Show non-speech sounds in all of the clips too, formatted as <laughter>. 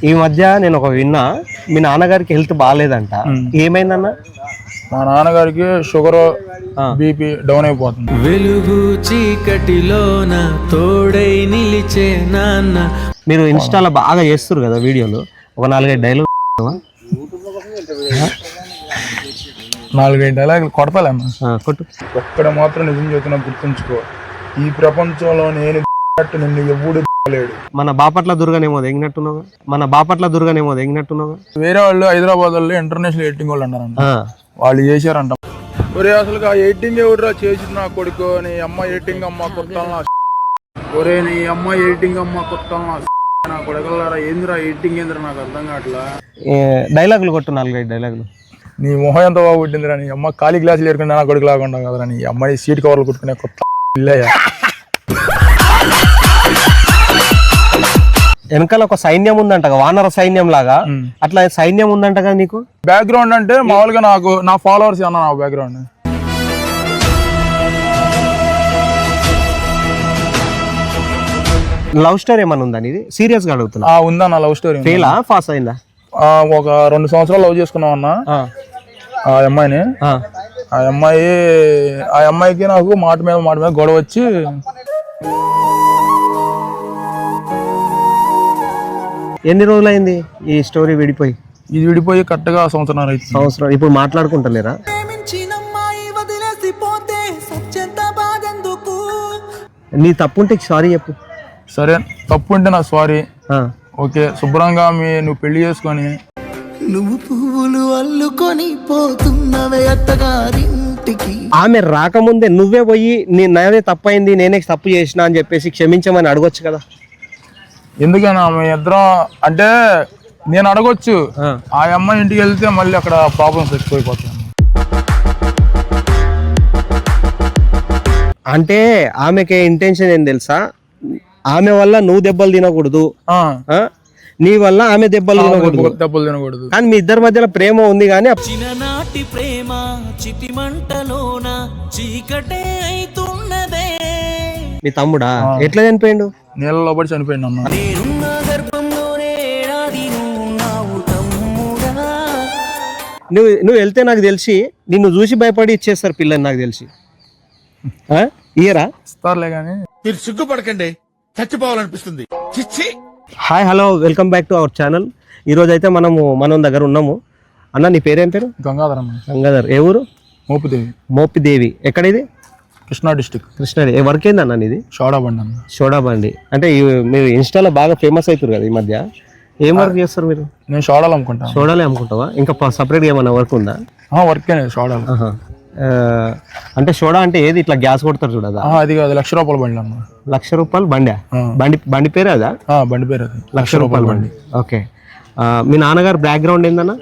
ఈ మధ్య నేను ఒక విన్నా మీ నాన్నగారికి హెల్త్ బాగాలేదంట. ఏమైందన్న? మా నాన్నగారికి షుగర్ ఆ. బీపీ డౌన్ అయిపోతుంది. వెలుగు చీకటిలోన తోడై నిలిచే నాన్న. మీరు ఇన్స్టాలో బాగా చేస్తారు కదా వీడియోలు. ఒక నాలుగైదు డైలాగ్ నాలుగైదు డైలాగులు కొడతాలేమ్మా. కొట్టు. ఒక్కడ మాత్రం నిజం చెబుతున్నా గుర్తుంచుకో. ఈ ప్రపంచంలో నేను నిన్ను ఎవ్వడు లేడు మన బాపట్ల దుర్గనేమో తెగినట్టున్నావు మన బాపట్ల దుర్గనేమో తెగినట్టున్నావు వేరే వాళ్ళు హైదరాబాద్ వాళ్ళు ఇంటర్నేషనల్ ఎయిటింగ్ వాళ్ళు అన్నారంట. వాళ్ళు చేశారంట. ఒరే అసలు ఆ ఎయిటింగ్ ఎవరురా చేసింది నా కొడుకు? నీ అమ్మ ఎయిటింగ్ అమ్మ కొట్టాలి నా ఒరే నీ అమ్మ ఎయిటింగ్ అమ్మ కొట్టాలి నా కొడకల్లారా ఏందిరా ఎయిటింగ్ ఏందిరా నాకు అర్థం కావట్లా? డైలాగులు కొట్టు నాలుగైదు డైలాగులు. నీ మొహం ఎంత బాగుంటుందిరా నీ అమ్మ ఖాళీ గ్లాసులు ఏరుకుంటే నా కొడుకు లాగా ఉండవు కదరా నీ అమ్మాయి సీట్ కవర్లు కుట్టుకునే కొత్త ఇల్లయ్యా వెనకాల ఒక సైన్యం ఉందంట వానర సైన్యం లాగా. అట్లా సైన్యం ఉందంట కదా నీకు? బ్యాక్గ్రౌండ్ అంటే మామూలుగా నాకు నా ఫాలోవర్స్ అన్న నా బ్యాక్గ్రౌండ్ లవ్ స్టోరీ ఏమన్నా ఉందా నీది? సీరియస్గా అడుగుతున్నా. ఆ ఉందా నా లవ్ స్టోరీ ఫెయిలా పాస్ అయిందా? ఒక రెండు సంవత్సరాలు లవ్ చేసుకున్నాం అన్న. ఆ, ఆ అమ్మాయిని. ఆ. ఆ అమ్మాయి ఆ అమ్మాయికి నాకు మాట మీద మాట మీద గొడవ వచ్చి ఎన్ని రోజులైంది ఈ స్టోరీ విడిపోయి? ఇది విడిపోయి కరెక్ట్గా సంవత్సరం అయితే సంవత్సరం. ఇప్పుడు మాట్లాడుకుంటలేరా? నీ తప్పుంటే సారీ చెప్పు. సరే తప్పు ఉంటే నా సారీ. ఓకే శుభ్రంగా మీ నువ్వు పెళ్ళి చేసుకొని. నువ్వు పువ్వులు అల్లుకొని పోతున్నవే అత్తగారింటికి. ఆమె రాకముందే నువ్వే పోయి నీ నాదే తప్పైంది నేనే తప్పు చేసిన అని చెప్పేసి క్షమించమని అడగొచ్చు కదా. ఎందుకైనా మీ ఇద్దరం అంటే నేను అడగొచ్చు. ఆ. అమ్మాయి ఇంటికి వెళ్తే మళ్ళీ అక్కడ ప్రాబ్లమ్స్ ఎక్కువైపోతాయి అంటే ఆమెకి ఇంటెన్షన్ ఏం తెలుసా? ఆమె వల్ల నువ్వు దెబ్బలు తినకూడదు? నీ వల్ల ఆమె దెబ్బలు తినకూడదు. దెబ్బలు తినకూడదు. కానీ మీ ఇద్దరి మధ్యలో ప్రేమ ఉంది కానీ చిన్ననాటి ప్రేమ చితి మంటలోన చీకటే అయితున్నదే మీ తమ్ముడా? ఎట్లా చనిపోయిండు? నీళ్ళలో పడి చనిపోయింది అన్న. నువ్వు నువ్వు నువ్వు వెళ్తే నాకు తెలిసి నిన్ను చూసి భయపడి ఇచ్చేస్తారు పిల్లని నాకు తెలిసి. ఆ? ఇయ్యరా? ఇస్తారులే కానీ మీరు సిగ్గుపడకండి చచ్చిపోవాలనిపిస్తుంది. చిచ్చి! Hi hello welcome back to our channel. ఈరోజు అయితే మనము మనం దగ్గర ఉన్నాము. అన్న నీ పేరేం పేరు? గంగాధరమ్మ. గంగాధర్. ఏ ఊరు? మోపుదేవి. మోపిదేవి. ఎక్కడ ఇది కృష్ణా డిస్టిక్ కృష్ణాడి ఏ వర్క్ ఏందన్న నీది? షోడా బండి అన్న. సోడా బండి అంటే ఈ- మీరు ఇన్స్టాలో బాగా ఫేమస్ అవుతారు కదా ఈ మధ్య? ఏం వర్క్ చేస్తారు మీరు? నేను షోడాలు అమ్ముకుంటాను సోడాలే అమ్ముకుంటావా? ఇంకా సపరేట్గా ఏమైనా వర్క్ ఉందా? వర్క్ షోడాలు. ఆహా. ఆ, అంటే సోడా అంటే ఏది? ఇట్లా గ్యాస్ కొడతారు చూడదా ఆ, అది కాదు లక్ష రూపాయల బండి అన్న. లక్ష రూపాయలు బండి? ఆ. బండి బండి పేరే అదా? ఆ, బండి పేరు అది. లక్ష రూపాయల బండి. ఓకే. ఆ, మీ నాన్నగారు బ్యాక్గ్రౌండ్ ఏందన్నా?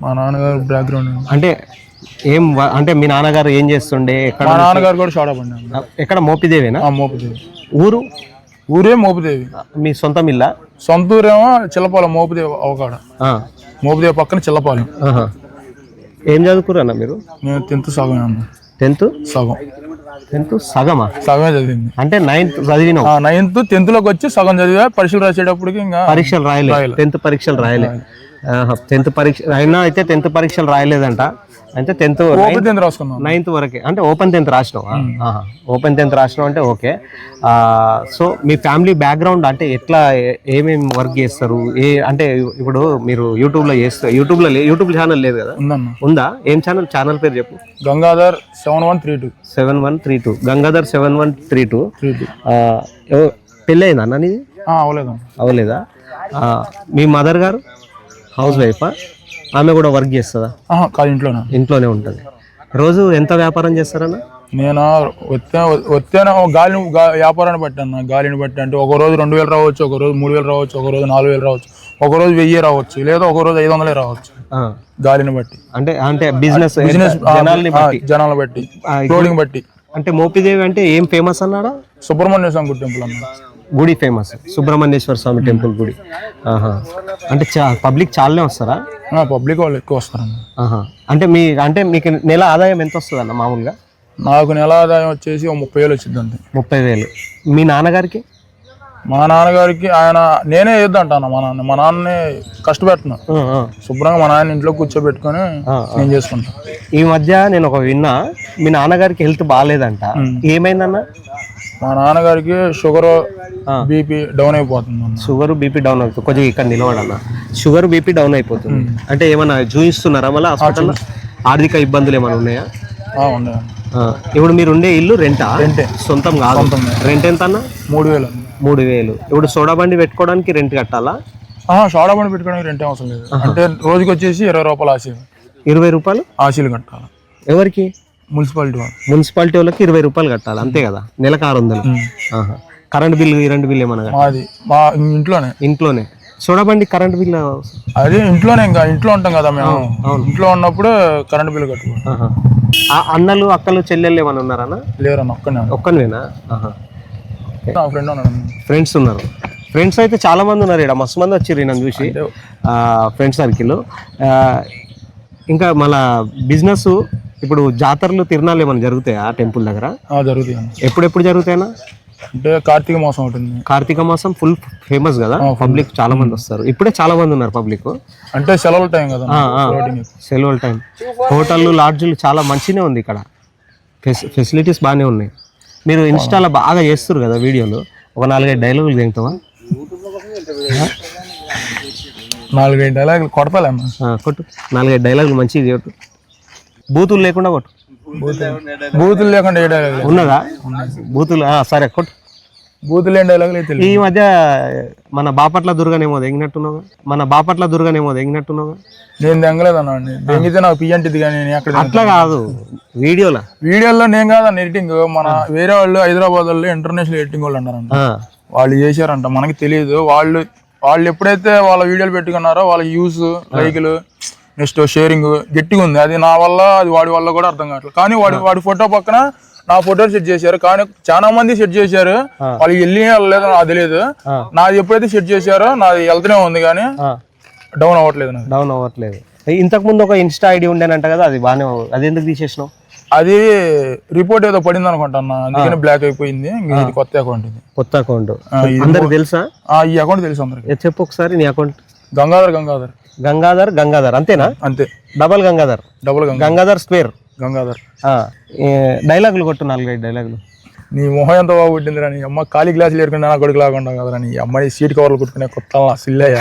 మా నాన్నగారు బ్యాక్గ్రౌండ్ అంటే ఏం వ- అంటే మీ నాన్నగారు ఏం చేస్తుండే? ఎక్కడ మా నాన్నగారు కూడా షోడా బండి అన్న ఎక్కడ? మోపిదేవేనా? ఆ, మోపుదేవి. ఊరు? ఊరే మోపుదేవి. మీ సొంతం ఇల్లా? సొంత ఊరేమో చిల్లపాలెం మోపుదేవి అవకాడ. ఆ, మోపుదేవి పక్కన చిల్లపాలెం. ఆహా. ఏం చదువుకురు అన్న మీరు? నేను టెన్త్ సగమే అన్న. టెన్త్ సగం. టెన్త్ సగమా? సగమే చదివింది. అంటే నైన్త్ చదివినావు? నైన్త్ టెన్త్లోకి వచ్చి సగం చదివా పరీక్షలు రాసేటప్పటికి ఇంకా పరీక్షలు రాయలే. టెన్త్ పరీక్షలు రాయలే. టెన్త్ పరీక్ష అయినా అయితే టెన్త్ పరీక్షలు రాయలేదంట. అంటే టెన్త్ నైన్త్ వరకే. అంటే ఓపెన్ టెన్త్ రాసినావు? ఓపెన్ టెన్త్ రాసినావు అంటే ఓకే. సో మీ ఫ్యామిలీ బ్యాక్గ్రౌండ్ అంటే ఎట్లా ఏమేమి వర్క్ చేస్తారు? ఏ అంటే ఇప్పుడు మీరు యూట్యూబ్లో చేస్తారు యూట్యూబ్లో యూట్యూబ్ ఛానల్ లేదు కదా? ఉందా? ఏం ఛానల్ ఛానల్ పేరు చెప్పు. Gangadhar seven one three two. Seven one three two. Gangadhar seven one three two. పెళ్ళి అయిందా అన్న నీది? అవలేదా మీ మదర్ గారు? హౌస్ వైఫా? ఆమె కూడా వర్క్ చేస్తుందా? కాదు ఇంట్లోనా. ఇంట్లోనే ఉంటుంది. రోజు ఎంత వ్యాపారం చేస్తారన్న? నేను వచ్చే వచ్చేనా గాలిని వ్యాపారాన్ని బట్టి అన్న గాలిని బట్టి అంటే ఒక రోజు రెండు వేలు రావచ్చు ఒక రోజు మూడు వేలు రావచ్చు ఒక రోజు నాలుగు వేలు రావచ్చు ఒక రోజు వెయ్యి రావచ్చు లేదా ఒక రోజు ఐదు వందలే రావచ్చు. గాలిని బట్టి. అంటే అంటే బిజినెస్ బిజినెస్ జనాల్ని బట్టి. బట్టి. అంటే మోపిదేవి అంటే ఏం ఫేమస్ అన్నాడా? సుబ్రహ్మణ్య స్వామి టెంపుల్ అన్న. గుడి ఫేమస్ సుబ్రహ్మణ్యేశ్వర స్వామి టెంపుల్ గుడి. ఆహా. అంటే చా పబ్లిక్ చాలానే వస్తారా? పబ్లిక్ వాళ్ళు ఎక్కువ వస్తారన్న ఆహా. అంటే మీ అంటే మీకు నెల ఆదాయం ఎంత వస్తుంది అన్న మామూలుగా? నాకు నెల ఆదాయం వచ్చేసి ఒక ముప్పై వేలు వచ్చింది అంతే. ముప్పై వేలు. మీ నాన్నగారికి? మా నాన్నగారికి ఆయన నేనే వేద్దంటాను మా నాన్న మా నాన్నని కష్టపెడుతున్నా. శుభ్రంగా మా నాన్న ఇంట్లో కూర్చోబెట్టుకొని నేను చేసుకుంటా. ఈ మధ్య నేను ఒక విన్నా మీ నాన్నగారికి హెల్త్ బాగాలేదంట. ఏమైందన్న? మా నాన్నగారికి షుగర్ బీపీ డౌన్ అయిపోతుంది షుగర్ బీపీ డౌన్ అవుతుంది కొంచెం ఇక్కడ నిలబడన్న షుగర్ బీపీ డౌన్ అయిపోతుంది. అంటే ఏమన్నా చూపిస్తున్నారా మళ్ళీ హాస్పిటల్లో? ఆర్థిక ఇబ్బందులు ఏమైనా ఉన్నాయా? ఇప్పుడు మీరు ఉండే ఇల్లు రెంటా? రెంటే. సొంతం కాదు. రెంట్ ఎంత అన్న మూడు వేలు. మూడు వేలు. ఇప్పుడు సోడా బండి పెట్టుకోవడానికి రెంట్ కట్టాలా? సోడా బండి పెట్టుకోవడానికి రెంటే అవసరం లేదు. అంటే రోజుకి వచ్చేసి ఇరవై రూపాయలు ఆశీలు ఇరవై రూపాయలు? ఆశీలు కట్టాలి. ఎవరికి? మున్సిపాలిటీ వాళ్ళు. మున్సిపాలిటీ వాళ్ళకి ఇరవై రూపాయలు కట్టాలి అంతే కదా? నెలకు ఆరు వందలు. కరెంట్ బిల్లు ఈ రెండు బిల్లు ఏమన్నా కట్టాలా? మాది మా ఇంట్లోనే. ఇంట్లోనే. సోడా బండి కరెంట్ బిల్లు అదే ఇంట్లోనే ఇంకా ఇంట్లో ఉంటాం కదా మేము. ఇంట్లో ఉన్నప్పుడు కరెంట్ బిల్ కట్టుకో ఆహా. ఆ అన్నలు అక్కలు చెల్లెళ్ళు ఏమైనా ఉన్నారన్నా లేరన్న ఒక్కనే ఫ్రెండ్ ఉన్నాడు. ఫ్రెండ్స్ ఉన్నారు. ఫ్రెండ్స్ అయితే చాలా మంది ఉన్నారు ఇక్కడ. మస్తు మంది వచ్చారు నన్ను చూసి. Friend circle. ఇంకా మళ్ళా బిజినెస్ ఇప్పుడు జాతరలు తిరణాలు ఏమైనా జరుగుతాయా ఆ టెంపుల్ దగ్గర? జరుగుతాయి ఎప్పుడెప్పుడు జరుగుతాయనా అంటే కార్తీక మాసం ఉంటుంది కార్తీక మాసం ఫుల్ ఫేమస్ కదా? పబ్లిక్ చాలా మంది వస్తారు. ఇప్పుడే చాలా మంది ఉన్నారు పబ్లిక్ అంటే సెలవుల టైం కదా. సెలవుల టైం హోటళ్ళు లాడ్జులు చాలా మంచిగానే ఉంది ఇక్కడ. ఫెసి ఫెసిలిటీస్ బాగానే ఉన్నాయి. మీరు ఇన్స్టాలో బాగా చేస్తారు కదా వీడియోలు. ఒక నాలుగైదు డైలాగులు తింటావా నాలుగైదు డైలాగులు కొడతాలే అన్న. ఆ, కొట్టు. నాలుగైదు డైలాగులు మంచిగా కొట్టు బూతులు లేకుండా కొట్టు. బూతులు లేకుండా ఏ ఉన్నదా? బూతులు సరే కొట్టు. బూతులు అయితే ఈ మధ్య మన బాపట్ల దుర్గనేమో దెంగినట్టున్నావు? మన బాపట్ల దుర్గనేమో దెంగినట్టున్నావు? నేను దెంగలేదు అన్న అండి. దెంగితే నాకు పియ్యంటిది కానీ నేను ఎక్కడ అట్లా కాదు. వీడియోలా? వీడియోలో నేను కాదన్న ఎడిటింగ్. మన వేరే వాళ్ళు హైదరాబాద్ వాళ్ళు ఇంటర్నేషనల్ ఎడిటింగ్ వాళ్ళు అన్నారంట. వాళ్ళు చేశారంట. మనకి తెలియదు వాళ్ళు వాళ్ళు ఎప్పుడైతే వాళ్ళ వీడియోలు పెట్టుకున్నారో వాళ్ళ యూస్ లైక్లు నెక్స్ట్ షేరింగ్ గట్టిగా ఉంది. అది నా వల్ల అది వాడి వల్ల కూడా అర్థం కావట్లేదు. కానీ వాడి వాడి ఫోటో పక్కన నా ఫోటో సెట్ చేశారు. కానీ చాలా మంది సెట్ చేశారు. వాళ్ళు వెళ్ళి వెళ్ళలేదు నాకు తెలియదు. నాది ఎప్పుడైతే సెట్ చేశారో నాది వెళ్తూనే ఉంది కానీ డౌన్ అవ్వట్లేదు డౌన్ అవ్వట్లేదు. ఇంతకు ముందు ఒక ఇన్స్టా ఐడి ఉండేనంట కదా అది బాగానే అది ఎందుకు తీసేసినావు? అది రిపోర్ట్ ఏదో పడింది అనుకుంటున్నా అందుకని బ్లాక్ అయిపోయింది. ఇది కొత్త అకౌంట్ ఇది. కొత్త అకౌంట్ అందరికి తెలుసా? ఆ, ఈ అకౌంట్ తెలుసు అందరికి. చెప్పు ఒకసారి నీ అకౌంట్ గంగాధర్ గంగాధర్. గంగాధర్ గంగాధర్. అంతేనా? అంతే. Double Gangadhar. Double Ganga Gangadhar square. Gangadhar. డైలాగులు కొట్టు నాలుగైదు డైలాగులు. నీ మొహం ఎంత బాగా పుట్టిందిరా నీ అమ్మ ఖాళీ గ్లాసులు ఏరుకుంటే నా కొడుకు లాగా ఉండవు కదరా నీ. అమ్మాయి సీట్ కవర్లు కుట్టుకునే కొత్త సిల్లయ్య.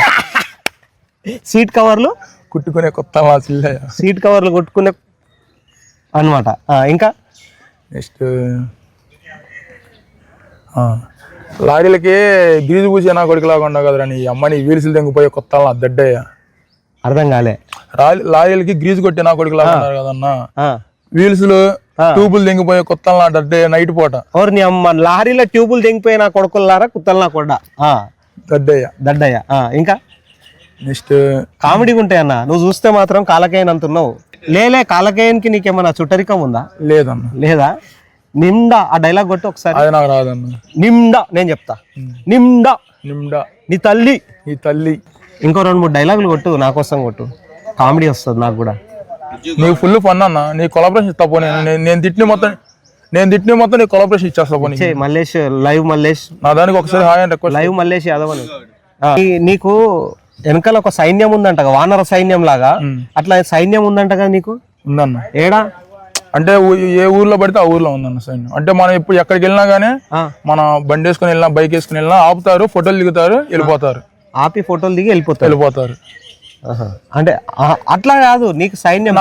సీట్ కవర్లు? కుట్టుకునే కొత్త సిల్లయ్య. సీట్ కవర్లు కొట్టుకునే అనమాట ఇంకా? నెక్స్ట్. లారీలకి గ్రీజు పూసే నా కొడుకు లాగా ఉండవు కదరా నీ. అమ్మని వీల్సులు తెంగిపోయే కొత్త దడ్డయ్య. అర్థం కాలే. లారీలకి గ్రీజు కొట్టే నా కొడుకు కదన్నా. ఆ. వీల్స్లు ట్యూబులు తెంగిపోయే కొత్త దడ్డయ్య నైట్ పూట. ఎవరు నీ అమ్మ లారీలో ట్యూబులు దిగిపోయిన కొడుకులారా కుత్తలనా కొడ్డ? దడ్డయ్య దడ్డయ్య ఇంకా? నెక్స్ట్. కామెడీగా ఉంటాయన్న నువ్వు చూస్తే మాత్రం కాలకేయన్ అంటున్నావు. లేలే కాలకేయన్కి నీకేమన్నా చుట్టరికం ఉందా? లేదన్న. లేదా? నిండా. ఆ డైలాగ్ కొట్టు ఒకసారి. అది నాకు రాదన్న. నిండా. నేను చెప్తా. నిండా. నిమ్డా నీ తల్లి. నీ తల్లి. ఇంకో రెండు మూడు డైలాగులు కొట్టు నా కోసం కొట్టు. కామెడీ వస్తుంది నాకు కూడా. నీకు ఫుల్ ఫన్ అన్న నీ కొలాబరేషన్ ఇస్తా పోనీ. నేను నేను తిట్టిన మొత్తం నేను తిట్టిన మొత్తం నీ కొలాబరేషన్ ఇచ్చేస్తా పోనీ. చే మల్లేష్ లైవ్ మల్లేష్. నా దానికి ఒకసారి hi request live Mallesh Yadav అని నీకు వెనకాల ఒక సైన్యం ఉందంట వానర సైన్యం లాగా అట్లా సైన్యం ఉందంట కదా నీకు? ఉందన్న. ఏడా? అంటే ఊ- ఏ ఊర్లో పడితే ఆ ఊర్లో ఉందన్న సైన్యం. అంటే మనం ఇప్పుడు ఎక్కడికి వెళ్ళినా ఆ. మన బండి వేసుకుని వెళ్ళినా బైక్ వేసుకుని వెళ్ళినా ఆపుతారు ఫోటోలు దిగుతారు వెళ్ళిపోతారు. ఆపి ఫోటోలు దిగి వెళ్ళిపోతారు. వెళ్ళిపోతారు. అంటే అట్లా కాదు నీకు సైన్యం.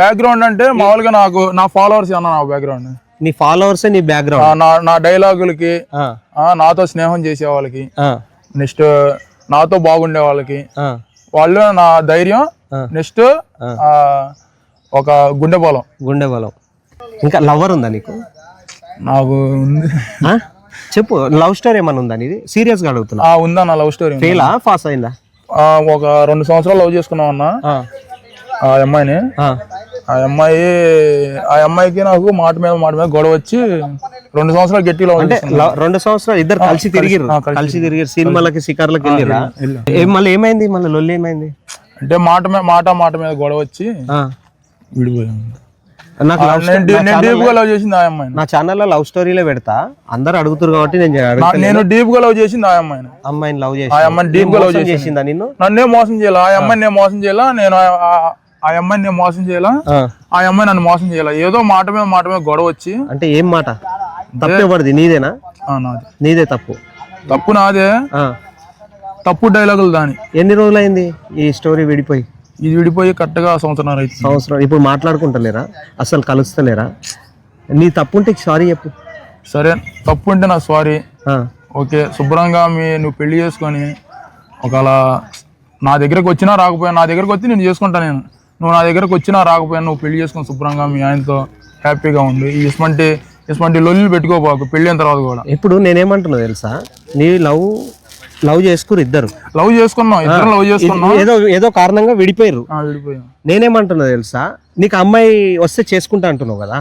బ్యాక్గ్రౌండ్ అంటే మామూలుగా నాకు నా ఫాలోవర్స్ అన్న నా బ్యాక్గ్రౌండ్ నీ ఫాలోవర్స్ నీ బ్యాక్గ్రౌండ్ నా నా డైలాగులకి నాతో స్నేహం చేసే వాళ్ళకి నెక్స్ట్ నాతో బాగుండే వాళ్ళకి వాళ్ళు నా ధైర్యం నెక్స్ట్ ఒక గుండె బలం. గుండె బలం. ఇంకా లవర్ ఉందా నీకు? నాకు? చెప్పు లవ్ స్టోరీ ఏమన్నా ఉందా నీది? సీరియస్గా అడుగుతున్నా. ఆ, ఉందన్న లవ్ స్టోరీ ఉంది. ఫెయిలా పాస్ అయిందా? ఆ, ఒక రెండు సంవత్సరాలు లవ్ చేసుకున్నాం అన్న. ఆ. ఆ అమ్మాయిని. ఆ. ఆ అమ్మాయి ఆ అమ్మాయికి నాకు మాట మీద మాట మీద గొడవ వచ్చి రెండు సంవత్సరాలు గట్టి లవ్ అంటే రెండు సంవత్సరాలు ఇద్దరు కలిసి తిరిగిరు కలిసి తిరిగిరు సినిమాలకి సికార్లకి వెళ్ళిరా ఏం మళ్ళీ ఏమైంది? మళ్ళీ లొల్లి ఏమైంది? అంటే మాట మీద మాట మాట మీద గొడవ వచ్చి ఆ. విడిపోయాం. నాకు డీప్గా లో- లవ్ చేసింది ఆ అమ్మాయిని. నా ఛానల్లో లవ్ స్టోరీలే పెడతా. అందరు అడుగుతారు కాబట్టి నేను నేను డీప్గా లవ్ చేసింది ఆ అమ్మాయిని. అమ్మాయిని లవ్ చేసి ఆ అమ్మాయిని deep గా love చేసింది. నిన్ను? నన్నే మోసం చేయాలి? ఆ అమ్మాయిని నేను మోసం చేయాలా? నేను ఆ- అమ్మాయిని నేను మోసం చేయాలా? ఆ, అమ్మాయి నన్ను మోసం చేయాలా? ఏదో మాట మీద మాట మీద గొడవ వచ్చి అంటే ఏం మాట? తప్పే పడింది నీదేనా? నాది. నీదే తప్పు. తప్పు నాదే. తప్పు డైలాగులు దాని. ఎన్ని రోజులైంది ఈ స్టోరీ విడిపోయి? ఇది విడిపోయి కరెక్ట్గా సంవత్సరం అయితే సంవత్సరం. ఇప్పుడు మాట్లాడుకుంటలేరా? అసలు కలుస్తలేరా? నీ తప్పు ఉంటే సారీ చెప్పు. సరే తప్పు అంటే నా సారీ ఓకే శుభ్రంగా మీ నువ్వు పెళ్ళి చేసుకొని ఒకవేళ నా దగ్గరకు వచ్చినా రాకపోయినా నా దగ్గరకు వచ్చి నేను చేసుకుంటా నేను. నువ్వు నా దగ్గరకు వచ్చినా రాకపోయినా నువ్వు పెళ్ళి చేసుకొని శుభ్రంగా మీ ఆయనతో హ్యాపీగా ఉండు. ఈ ఇస్మంటి ఇస్మంటి లొల్లి పెట్టుకోపోకు పెళ్ళి అయిన తర్వాత కూడా. ఇప్పుడు నేనేమంటున్నా తెలుసా? నీ లవ్ లవ్ చేసుకురు ఇద్దరు. లవ్ చేసుకున్నాం ఇద్దరం లవ్ చేసుకున్నాం. ఏదో ఏదో కారణంగా విడిపోయారు నేనేమంటున్నా తెలుసా? నీకు అమ్మాయి వస్తే చేసుకుంటా అంటున్నావు కదా.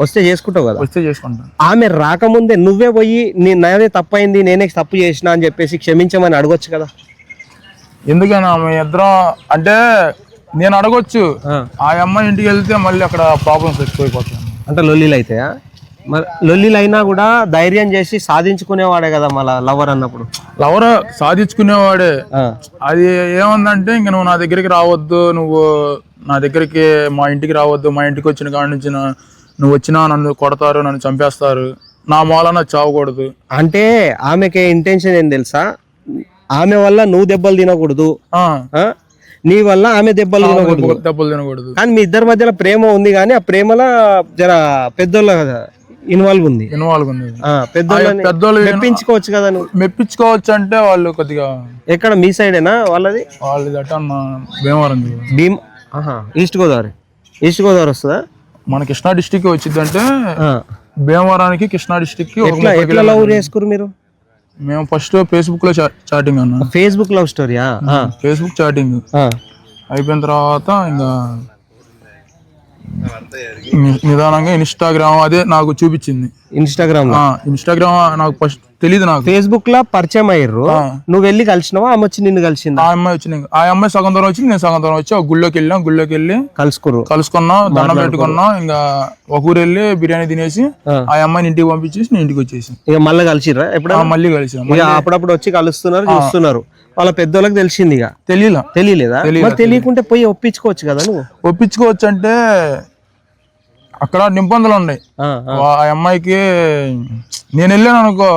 వస్తే చేసుకుంటావు కదా? వస్తే చేసుకుంటాం. ఆమె రాకముందే నువ్వే పోయి నీ నాదే తప్పైంది నేనే తప్పు చేసిన అని చెప్పేసి క్షమించమని అడగొచ్చు కదా? ఎందుకని ఆమె ఇద్దరం అంటే నేను అడగొచ్చు. ఆ. అమ్మాయి ఇంటికి వెళ్తే మళ్ళీ అక్కడ ప్రాబ్లమ్స్ ఎక్కువైపోతాయి. అంటే లొల్లీలు అయితాయా మరి లొల్లీలు అయినా కూడా ధైర్యం చేసి సాధించుకునేవాడే కదా మళ్ళా లవర్ అన్నప్పుడు. లవర్ సాధించుకునేవాడే. అది ఏముందంటే ఇంక నువ్వు నా దగ్గరికి రావద్దు నువ్వు నా దగ్గరికి మా ఇంటికి రావద్దు మా ఇంటికి వచ్చిన కాడి నుంచి నువ్వు వచ్చినా నన్ను కొడతారు నన్ను చంపేస్తారు. నా మూలన చావకూడదు. అంటే ఆమెకి ఇంటెన్షన్ ఏం తెలుసా? ఆమె వల్ల నువ్వు దెబ్బలు తినకూడదు? నీ వల్ల ఆమె దెబ్బలు తినకూడదు. దెబ్బలు తినకూడదు. కానీ మీ ఇద్దరి మధ్యలో ప్రేమ ఉంది కానీ ఆ ప్రేమలో జర పెద్దోళ్ళ ఇన్వాల్వ్ ఉంది. ఇన్వాల్వ్ ఉంది. పెద్దోళ్ళని పెద్దోళ్ళు మెప్పించుకోవచ్చు కదా నువ్వు? మెప్పించుకోవచ్చు అంటే వాళ్ళు కొద్దిగా ఎక్కడ? మీ సైడేనా వాళ్ళది? వాళ్ళు అట్ట అన్న భీమవరం. భీమ్ ఆహా ఈస్ట్ గోదావరి. ఈస్ట్ గోదావరి వస్తుందా? మన కృష్ణా డిస్టిక్ వచ్చిందంటే. భీమవరానికి కృష్ణా డిస్టిక్ ఎట్లా ఎట్లా లవ్ చేసుకురు మీరు? మేము ఫస్ట్ ఫేస్బుక్లో చాటింగ్ అన్న. Facebook love స్టోరీయా? Facebook chatting. అయిపోయిన తర్వాత ఇంకా నిదానంగా ఇన్స్టాగ్రామ్ అదే నాకు చూపించింది. ఇన్స్టాగ్రామ్ ఇన్స్టాగ్రామ్ నాకు ఫస్ట్ తెలియదు నాకు. ఫేస్బుక్లో పరిచయం అయ్యారు నువ్వు వెళ్ళి కలిసినావా? ఆమె వచ్చి నిన్ను కలిసిందా? ఆ అమ్మాయి వచ్చింది ఆ అమ్మాయి సగం దూరం వచ్చింది నేను సగం దూరం వచ్చి ఒక గుళ్ళోకి వెళ్ళాం గుళ్ళోకి వెళ్ళి కలుసుకురు కలుసుకున్నాం దండం పెట్టుకున్నాం ఇంకా ఒక ఊరు వెళ్ళి బిర్యానీ తినేసి ఆ. అమ్మాయిని ఇంటికి పంపించేసి నేను ఇంటికి వచ్చేసి ఇక మళ్ళీ కలిసిర్రా ఎప్పుడు మళ్ళీ కలిసాం అప్పుడప్పుడు వచ్చి కలుస్తున్నారు చూస్తున్నారు. వాళ్ళ పెద్దోళ్ళకి తెలిసింది ఇక. తెలియలా తెలియలేదా మరి తెలియకుంటే పోయి ఒప్పించుకోవచ్చు కదా నువ్వు? ఒప్పించుకోవచ్చు అంటే అక్కడ నిబంధనలు ఉన్నాయి. ఆ, అమ్మాయికి నేను వెళ్ళాను అనుకో.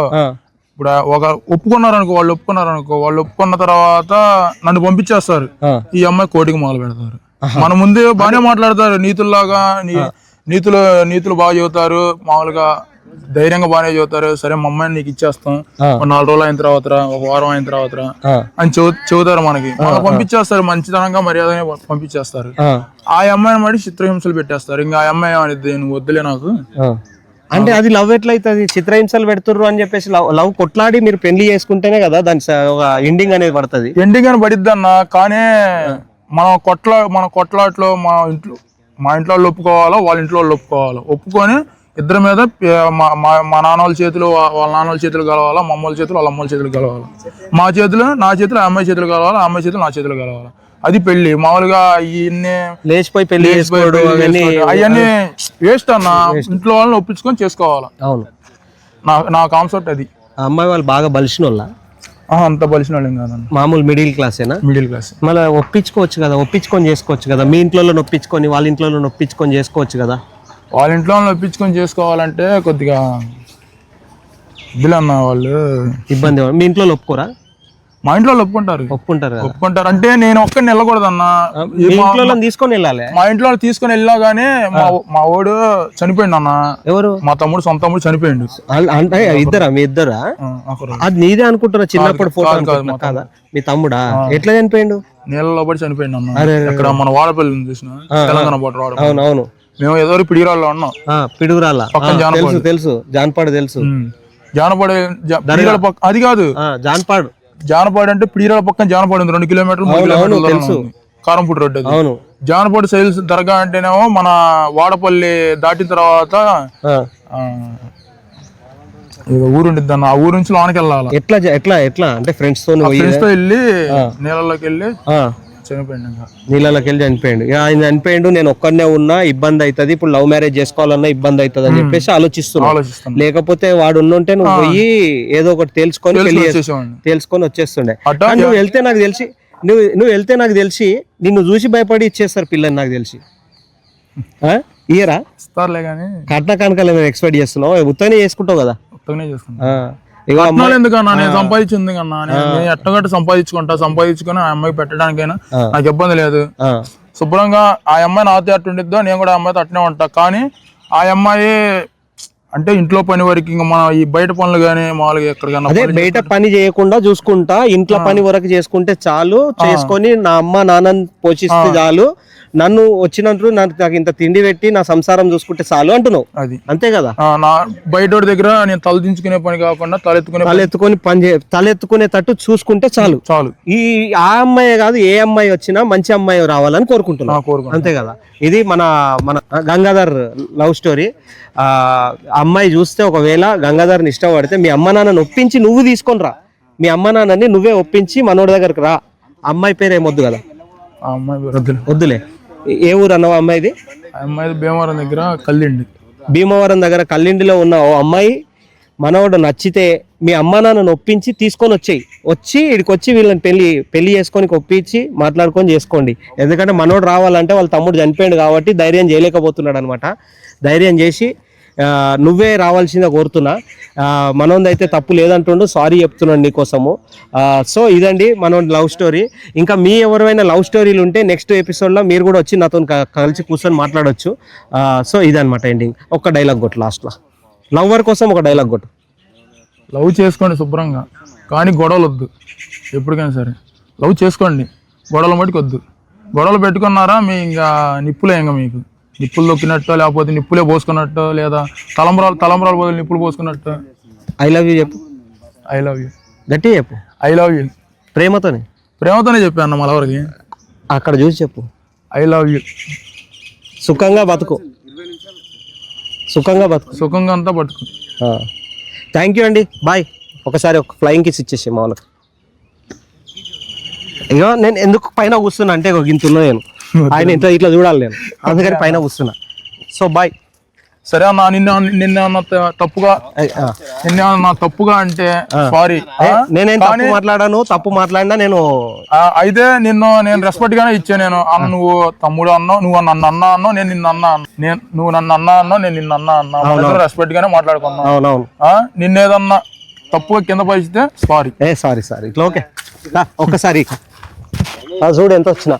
ఇప్పుడు ఒక ఒప్పుకున్నారు అనుకో వాళ్ళు ఒప్పుకున్నారు అనుకో వాళ్ళు ఒప్పుకున్న తర్వాత నన్ను పంపించేస్తారు. ఈ అమ్మాయి కోటికి మొదలు పెడతారు. మన ముందే బాగానే మాట్లాడతారు నీతుల్లాగా నీ నీతులు నీతులు బాగా చెబుతారు మామూలుగా ధైర్యంగా బాగానే చెబుతారు సరే మా అమ్మాయిని నీకు ఇచ్చేస్తాం. ఒక నాలుగు రోజులు అయిన తర్వాత ఒక వారం అయిన తర్వాత అని చెబు చెబుతారు మనకి. పంపించేస్తారు మంచితనంగా మర్యాదగా పంపించేస్తారు. ఆ, అమ్మాయిని మరి చిత్రహింసలు పెట్టేస్తారు. ఇంకా ఆ అమ్మాయి నువ్వు వద్దులే నాకు. అంటే అది లవ్ ఎట్లయితుంది? చిత్రహింసలు పెడుతుర్రు అని చెప్పేసి లవ్ లవ్ కొట్లాడి మీరు పెళ్ళి చేసుకుంటేనే కదా దాని ఒక ఎండింగ్ అనేది పడుతుంది. ఎండింగ్ అని పడిద్ది అన్న కానీ మనం కొట్లా మన కొట్లాట్లో మా ఇంట్లో మా ఇంట్లో వాళ్ళు ఒప్పుకోవాలా వాళ్ళ ఇంట్లో వాళ్ళు ఒప్పుకోవాలా? ఒప్పుకొని ఇద్దరి మీద మా మా- మా నాన్న వాళ్ళ చేతులు వాళ్ళ నాన్న వాళ్ళ చేతులు కలవాలా మా అమ్మ వాళ్ళ చేతులు వాళ్ళ అమ్మ చేతులు కలవాలా? మా చేతులు నా చేతులు ఆ అమ్మాయి చేతులు కలవాలా ఆ అమ్మాయి చేతులు నా చేతులు కలవాలా? అది పెళ్ళి మామూలుగా ఇన్ని లేచిపోయి పెళ్ళి అవన్నీ వేస్ట్ అన్న ఇంట్లో వాళ్ళని ఒప్పించుకొని చేసుకోవాలా? అవును. నా నా కాన్సెప్ట్ అది. అమ్మాయి వాళ్ళు బాగా బలిసిన వాళ్ళ అంత బలిసిన వాళ్ళం కాదన్న. మామూలు మిడిల్ క్లాసేనా మిడిల్ క్లాస్ మళ్ళీ ఒప్పించుకోవచ్చు కదా ఒప్పించుకొని చేసుకోవచ్చు కదా మీ ఇంట్లో ఒప్పించుకొని వాళ్ళ ఇంట్లో ఒప్పించుకొని చేసుకోవచ్చు కదా? వాళ్ళ ఇంట్లో ఒప్పించుకొని చేసుకోవాలంటే కొద్దిగా ఇదిలన్న వాళ్ళు. ఇబ్బంది మీ ఇంట్లో ఒప్పుకోరా? మా ఇంట్లో ఒప్పుకుంటారు. ఒప్పుకుంటారు ఒప్పుకుంటారు. అంటే నేను ఒక్కడిని ఇంట్లో వాళ్ళని తీసుకొని వెళ్ళాలి. మా ఇంట్లో తీసుకొని వెళ్ళినా గానీ మా వాడు చనిపోయిండు అన్న. ఎవరు? మా తమ్ముడు సొంత తమ్ముడు చనిపోయిండు. అంటే ఇద్దరా? మీ ఇద్దరా? అది నీదే అనుకుంటున్నా చిన్నప్పుడు ఫోటో కాదు, మీ తమ్ముడా. ఎట్లా చనిపోయిండు? నీళ్ళలో పడి చనిపోయిండు అన్న. ఇక్కడ మన వాడపల్లి చూసిన? తెలంగాణ బోర్డర్ అవును అవును. మేము ఏదో పిడిగిరాల్లో ఉన్నాం పిడుగురాల పక్కన. తెలుసు తెలుసు. జాన్పాడు తెలుసు. ఉమ్. జానపడే జా- పిడిగిరాల పక్క అది కాదు ఆ, జాన్పాడు జానపాడు అంటే పిడిగిరాల పక్కన జానపాడు ఉంది రెండు కిలోమీటర్లు మూడు అవును, కిలోమీటర్ల దూరంలో తెలుసు. ఉంది. కారంపూడి రోడ్ అది అవును. జానపాడు సైల్స్ దర్గా అంటేనేమో మన వాడపల్లి దాటిన తర్వాత ఆ. ఆ, ఏదో ఊరు ఉండిద్ది అన్న ఆ ఊరు నుంచి లోనకి వెళ్ళాలి ఎట్లా జ- ఎట్లా ఎట్లా? అంటే ఫ్రెండ్స్తో పోయి ఫ్రెండ్స్తో వెళ్ళి నీళ్ళలోకి వెళ్ళి ఆ, చనిపోయింది ఇంకా నీళ్ళకి వెళ్ళి చనిపోయిండు. ఇక ఆయన చనిపోయిండు నేను ఒక్కడనే ఉన్నా ఇబ్బంది అవుతుంది ఇప్పుడు లవ్ మ్యారేజ్ చేసుకోవాలన్నా ఇబ్బంది అవుతుంది అని చెప్పేసి ఆలోచిస్తున్నా. ఆలోచిస్తాను లేకపోతే వాడు ఉండుంటే నువ్వు పోయి ఏదో ఒకటి పెళ్ళి వచ్చేసేవాడిని. తెలుసుకొని వచ్చేస్తుండే. నువ్వు వెళ్తే నాకు తెలిసి నువ్వు నువ్వు వెళ్తే నాకు తెలిసి నిన్ను చూసి భయపడి ఇచ్చేస్తారు పిల్లని నాకు తెలిసి. ఆ? ఇయ్యరా? ఇస్తారులే కానీ కట్న ఏమైనా ఎక్స్పెక్ట్ చేస్తున్నావు? ఉత్తనే చేసుకుంటావు కదా. చేసుకుంటా. కట్నాలు ఎందుకన్నా? నేను సంపాదించింది కన్నా. నేను ఎట్టగట్ట సంపాదించుకుంటా. సంపాదించుకొని ఆ అమ్మాయికి పెట్టడానికైనా నాకు ఇబ్బంది లేదు. శుభ్రంగా ఆ అమ్మాయి నాతో అట్టు ఉండిద్దో నేను కూడా ఆ అమ్మాయితో అట్టనే ఉంటా. కానీ ఆ అమ్మాయి అంటే ఇంట్లో పని వరకు ఇంకా మన ఈ బయట పనులు కానీ మామూలుగా ఎక్కడికైనా అదే బయట పని చేయకుండా చూసుకుంటా ఇంట్లో పని వరకు చేసుకుంటే చాలు. చేసుకొని నా అమ్మ నాన్నని పోషిస్తే చాలు. నన్ను వచ్చినట్టు నాకు నాకు ఇంత తిండి పెట్టి నా సంసారం చూసుకుంటే చాలు అంటున్నావు. అది. అంతే కదా? నా బయట దగ్గర నేను తలదించుకునే పని కాకుండా తలెత్తుకునే తలెత్తుకొని పని చే తలెత్తుకునేటట్టు చూసుకుంటే చాలు. చాలు. ఈ ఆ అమ్మాయి కాదు ఏ అమ్మాయి వచ్చినా మంచి అమ్మాయి రావాలని నా కోరుకుంటున్నా కోరుకుంటా అంతే కదా? ఇది మన మన గంగాధర్ లవ్ స్టోరీ. ఆ అమ్మాయి చూస్తే ఒకవేళ గంగాధర్ని ఇష్టపడితే మీ అమ్మ నాన్నని ఒప్పించి నువ్వు తీసుకొని రా మీ అమ్మ నాన్నని నువ్వే ఒప్పించి మనోడి దగ్గరకు రా. అమ్మాయి పేరు ఏమొద్దు కదా? అమ్మాయి వద్దులే. వద్దులే. ఏ- ఊరు అన్నవా అమ్మాయిది? అమ్మాయి భీమవరం దగ్గర కల్లిండి. భీమవరం దగ్గర కల్లిండిలో ఉన్న ఓ అమ్మాయి మనవడు నచ్చితే మీ అమ్మ నాన్నని ఒప్పించి తీసుకొని వచ్చేయి. వచ్చి ఇక్కడికి వచ్చి వీళ్ళని పెళ్ళి పెళ్ళి చేసుకొని ఒప్పించి మాట్లాడుకొని చేసుకోండి. ఎందుకంటే మనోడు రావాలంటే వాళ్ళ తమ్ముడు చనిపోయాడు కాబట్టి ధైర్యం చేయలేకపోతున్నాడు అనమాట ధైర్యం చేసి నువ్వే రావాల్సిందే కోరుతున్నా. మనోంది అయితే తప్పు లేదంటుండు. సారీ చెప్తున్నాను నీకోసము. సో ఇదండి మనోడి లవ్ స్టోరీ. ఇంకా మీ ఎవరైనా లవ్ స్టోరీలు ఉంటే నెక్స్ట్ ఎపిసోడ్లో మీరు కూడా వచ్చి నాతో కలిసి కూర్చొని మాట్లాడవచ్చు సో ఇదనమాట ఎండింగ్ ఒక డైలాగ్ కొట్టు లాస్ట్లో లవ్వర్ కోసం ఒక డైలాగ్ కొట్టు. లవ్ చేసుకోండి శుభ్రంగా. కానీ గొడవలు వద్దు ఎప్పటికైనా సరే. లవ్ చేసుకోండి. గొడవలు మటుకు వద్దు గొడవలు పెట్టుకున్నారా మీ ఇంకా నిప్పులే ఇంకా మీకు. నిప్పులు దొక్కినట్టు లేకపోతే నిప్పులే పోసుకున్నట్టు లేదా తలంబరాలు తలంబరాలు బదులు నిప్పులు పోసుకున్నట్టు. ఐ లవ్ యూ చెప్పు. ఐ లవ్ యూ గట్టి చెప్పు. ఐ లవ్ యూ ప్రేమతోనే? ప్రేమతోనే చెప్పాను అన్న మలవరికి అక్కడ చూసి చెప్పు. ఐ లవ్ యూ సుఖంగా బతుకు. సుఖంగా బతుకు. సుఖంగా అంతా పట్టుకో థ్యాంక్ యూ అండి. బాయ్ ఒకసారి ఒక ఫ్లయింగ్ కిస్ ఇచ్చేసి మా వాళ్ళకి ఇగో నేను ఎందుకు పైన కూర్చున్నా? అంటే ఒక గింతున్నా నేను. ఆయన ఇంట్లో ఇట్లా చూడాలి నేను. <laughs> అందుకని పైన కూర్చున్నా. సో బాయ్ సరే అన్న నిన్న నిన్న అన్న తప్పుగా నిన్న నా తప్పుగా అంటే సారీ నేనేం తప్పు మాట్లాడాను తప్పు మాట్లాడినా నేను అయితే నిన్ను నేను రెస్పెక్ట్ గానే ఇచ్చా నేను. అన్న నువ్వు తమ్ముడు అన్నావు నువ్వు నన్ను అన్నా అన్నావు నేను నిన్ను అన్నా అన్నా. నేను నువ్వు నన్ను అన్నా అన్నావు నేను నిన్ను అన్నా అన్నా. రెస్పెక్ట్ గానే ఆ, నిన్నేదన్నా తప్పుగా కింద పరిచితే సారీ ఏ సారీ సారీ ఇట్లా ఓకే. ఒక్కసారి ఆ, చూడు ఎంత వచ్చినా.